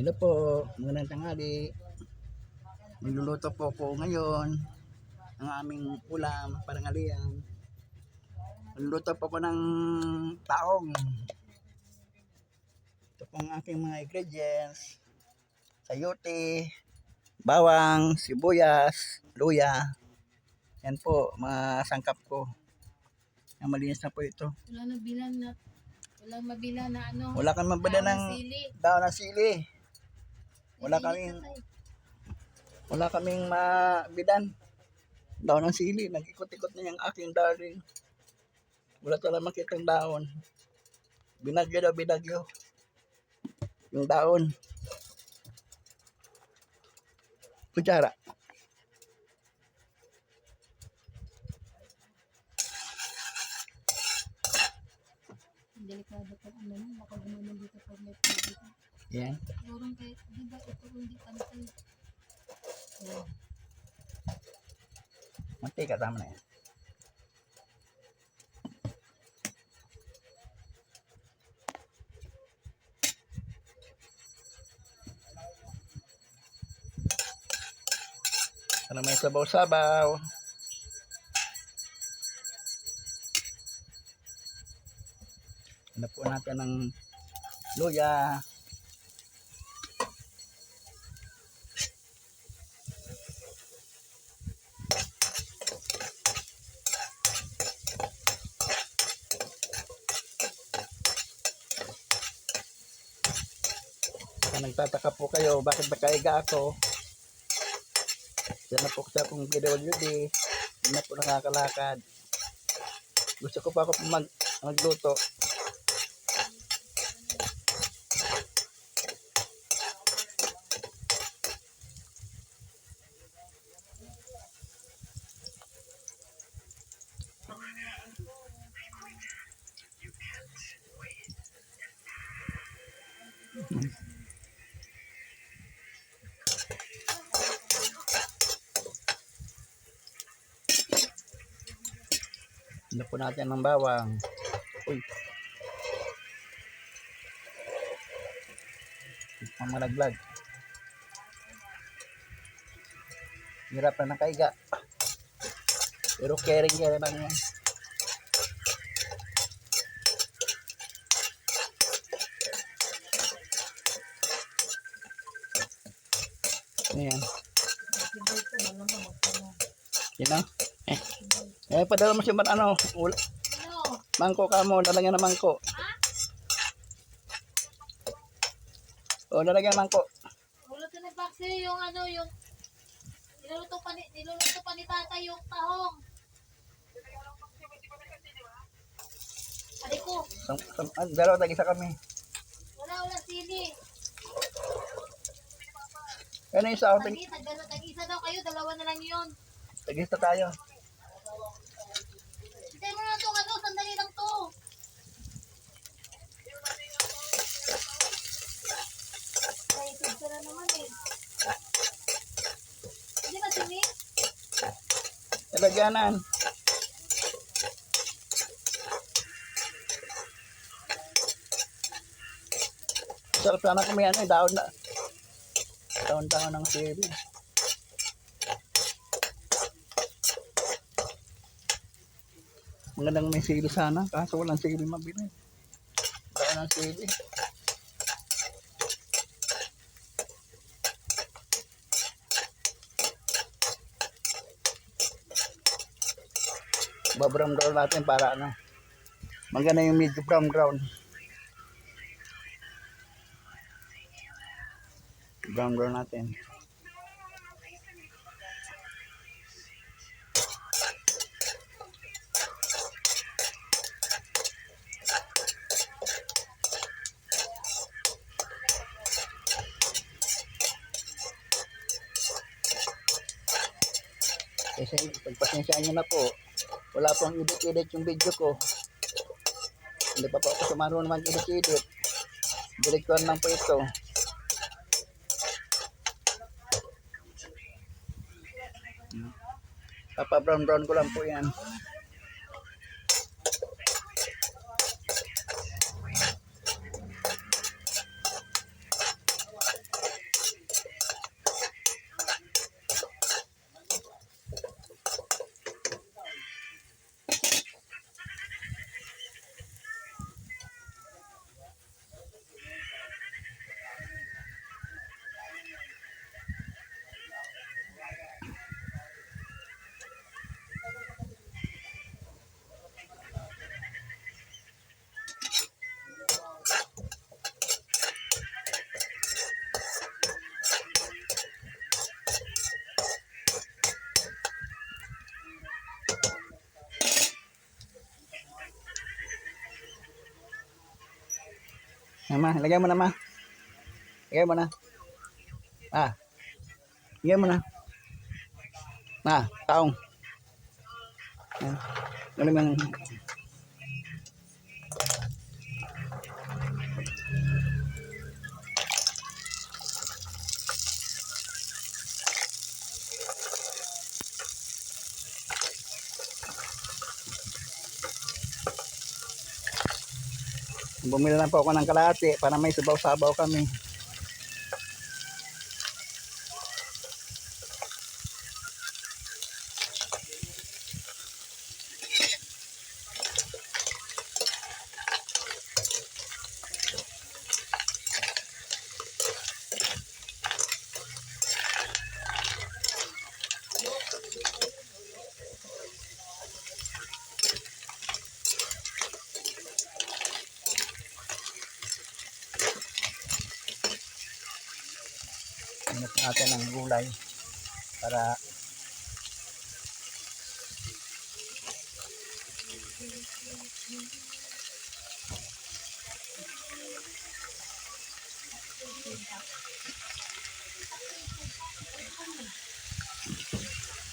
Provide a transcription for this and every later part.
Hello po, magandang tanghali. Magluluto po ko ngayon ng aming ulam, parangalian. Magluluto po ko ng taong. Ito po ang aking mga ingredients. Sayote, bawang, sibuyas, luya. Yan po, mga sangkap ko. Ang malinis na po ito. Wala nang bilan na, walang mabila na ano. Wala kang mabada daon ng sili. daon ng sili. Wala kaming wala kaming mabidan. Daon ng sili, nag-ikot-ikot na yung aking darling. Wala talaga makitang daon. Binagyo daw, binagyo. Yung daon. Kutsara. Delikado pa ano na, baka gumanon dito pag may. Yan. Siguro kahit, di ba, ito hindi pantay. Ayan. Mantika, tama na yan. Para may sabaw-sabaw. Hanap po natin ng luya. Kung nagtataka po kayo, bakit nakaiga ako? Yan na po sa akong PWD. Hindi na po nakakalakad. Gusto ko pa ako mag, magluto. Ano po natin ng bawang. Uy. Ang malaglag. Hirap na nakaiga. Pero caring kaya lang yan. Ayan. Yun na. Eh. Eh, padala mo siya man ano. Ul- Ano? mangko ka mo. Lalagyan ng mangko. O, lalagyan ng mangko. Wala ka na bakse yung ano, yung niluluto pa ni, niluluto pa ni tata yung tahong. Ari ko, Sam, sam, ah, dalawa tag isa kami. wala wala sili. Ano yung sa Tagi, tag, tag-isa daw kayo, dalawa na lang yun. tagista tayo. Hintay mo na to, ano, sandali lang to. Excited ka na naman eh. Hindi ba, Timi? Lalagyanan. Sarap sana kung may ano, daon na. Daon-daon ng sili. Magandang may sili sana, kaso walang sili mabili. Daon ng sili. Babrown brown natin para ano. Maganda yung medyo brown brown. Brown brown natin. Kasi pagpasensyaan nyo na po, wala pong edit-edit yung video ko. Hindi pa po ako sumaro naman edit-edit. Direktuan lang po ito. Papa brown brown ko lang po yan. Ma. Lagay mo na, ma. Lagay mo na. Ah. Lagay mo na. Na, taong. Ano man. Bumili lang po ako ng kalahati para may sabaw-sabaw kami. Hanap natin ng gulay para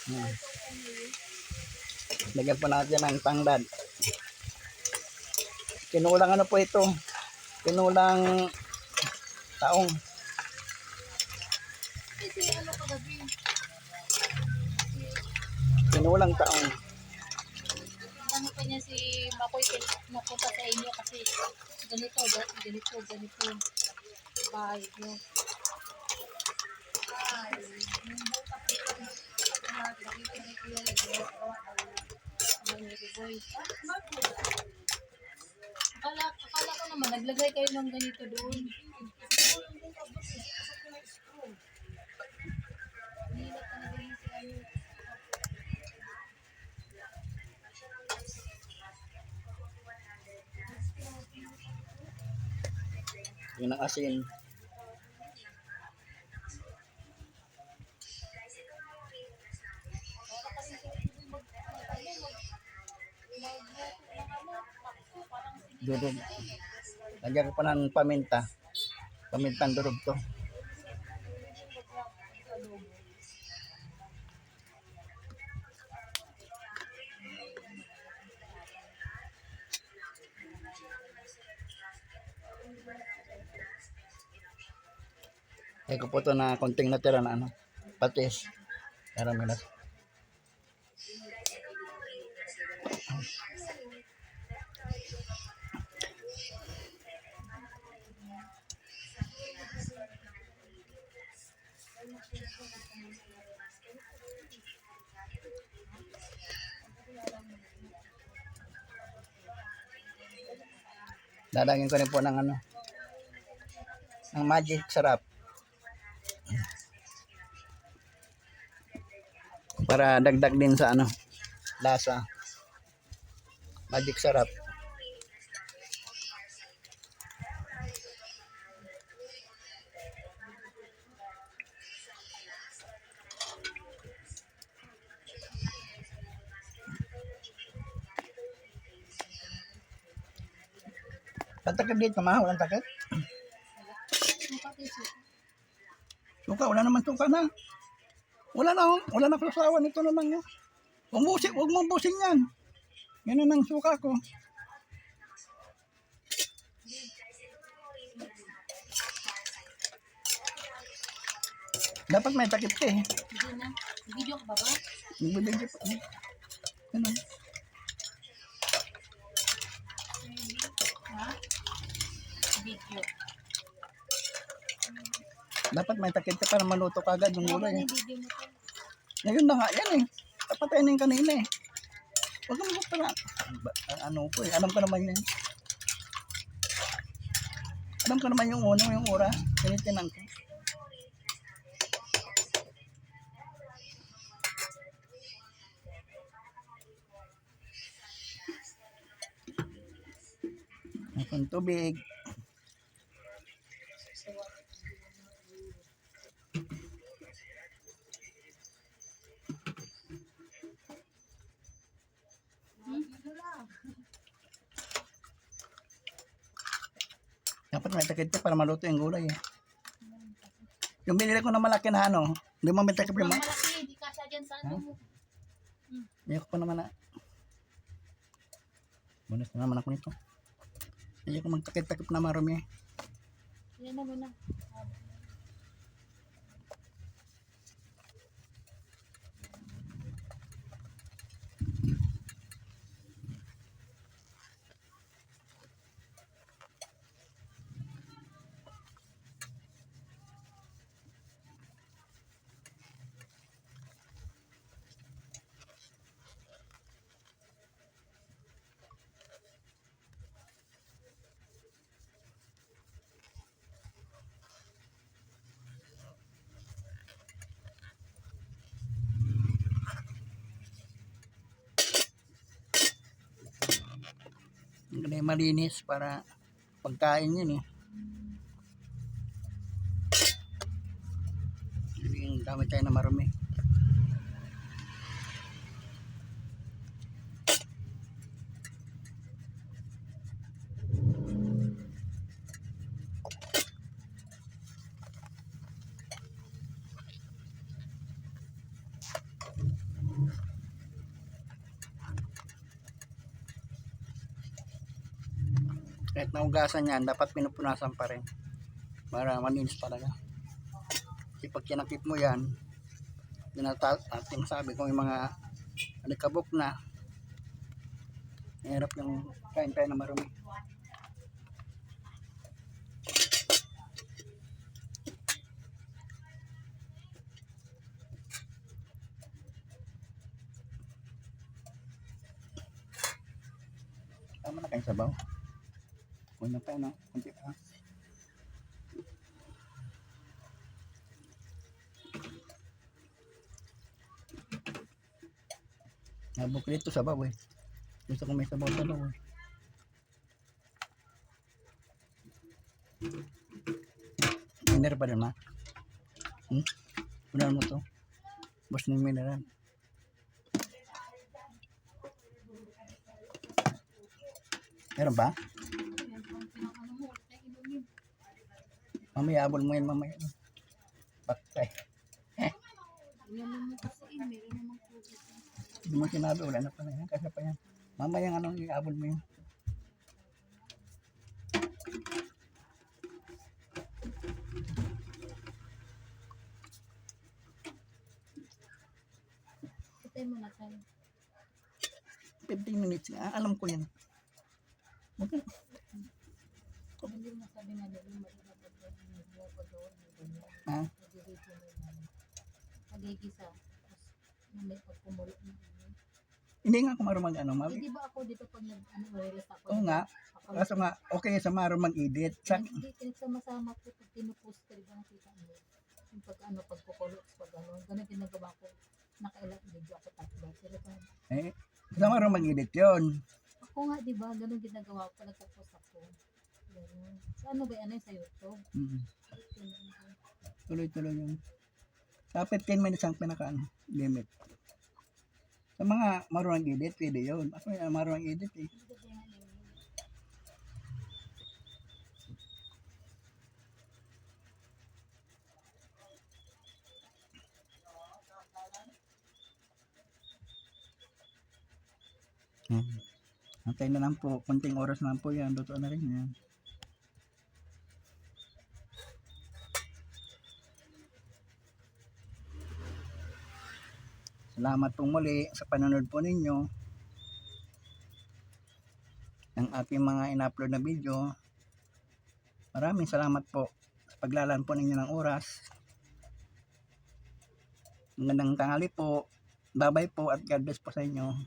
Hmm. Lagyan pa natin ng tanglad. Kinulang ano po ito? Kinulang taong. Kasi ano kagabi, Kinulang taong. ano pa niya si Makoy napunta sa inyo kasi ganito, ga- ganito, ganito. Bahay niyo. Ay. Akala, akala ko naman, naglagay kayo ng ganito doon. Yun ang asin. Durog. Lagyan ko pa ng paminta. Pamintang durog to. Ko to na konting natira na ano. Patis. May nat- Dadagin ko rin po ng ano. Ng magic sarap. Para dagdag din sa ano. Lasa. Magic sarap. Tatakad dito, ma. Walang takad. Suka, wala naman suka na. Wala na, oh. wala na kasawa nito na lang. Oh. Huwag mo, busi- huwag mo busin yan. Na ang suka ko. Dapat may takip ka eh. Hindi na. Video ka ba ba? Nagbibigay pa. Ano? Ha? Video. Dapat may takip ka para maluto ka agad yung gulay. Ngayon na nga yan eh. Dapat tayo na yung kanina eh. Huwag mo pala. Ba- Ano ko eh. Alam ko naman yan. Alam ko naman yung uno, yung oras. Tinitinan ko. Ang tubig. May takip para maluto yung gulay eh. Yung binili ko na malaki na ano, hindi mo may takip yung malaki, hindi kasya dyan sa ano mo. Ayoko pa naman na. Bonus na naman ako nito. Ayoko magtakip-takip na marumi. Yan na ganun malinis para pagkain yun eh. Hindi yung dami tayo na marumi. Kahit naugasan yan, dapat pinupunasan pa rin. Para malinis talaga. Kasi pag kinakip mo yan, dinata at sabi ko yung mga alikabok na, mahirap yung kain tayo na marumi. Tama na kayo sabaw. Kunin pa no? Kunti pa. Nabok dito sabaw eh. Gusto ko may sabaw sa loob eh. Miner pa rin ma. Hmm? Punan mo to. Boss ng mineral. Meron ba? Yan po ang pinakano mo. Huwag na inumin. Mamaya abol mo yan mamaya. Bakay. Yan eh. Hindi mo sinabi, wala na pala yan. Kasi pa yan. Mamaya ano, iabol mo yun. Patay mo na tayo. 15 minutes nga. Alam ko yan. Okay. Hindi mo sabi na nila marinabad na yung mga doon. Ha? Nagigisa mo yun. Nagigisa. Tapos may pagkumulo na yun. Hindi nga ako marunong mag ano, Eh, mami. di ba ako dito pag nag ano, release ako? Oo nga. Ako, Kaso nga, okay sa marunong mag-edit. Sa, hindi, pinagsama-sama ko pag pinupost ko, di ba nakita mo? Yung pag ano, pagkukulo, pag ano, ganun ginagawa ko. Nakailang video ako tatlo. Pero pa, eh, sa marunong mag-edit yun. ako nga, di ba, ganun ginagawa ko, nagtapost ako. Ganun. Sa ano ba, ano yung sa YouTube? Mm. Ganun. Tuloy-tuloy yun. Sa 15 minutes ang pinaka ano, limit. Sa mga marunong edit, pwede yun. Ako yung marunong edit eh. Hmm. Antay na lang po. Kunting oras na lang po yan. Luto na rin yan. Salamat po muli sa panonood po ninyo ng ating mga in-upload na video. Maraming salamat po sa paglalaan po ninyo ng oras. Magandang tanghali po. Bye-bye po at God bless po sa inyo.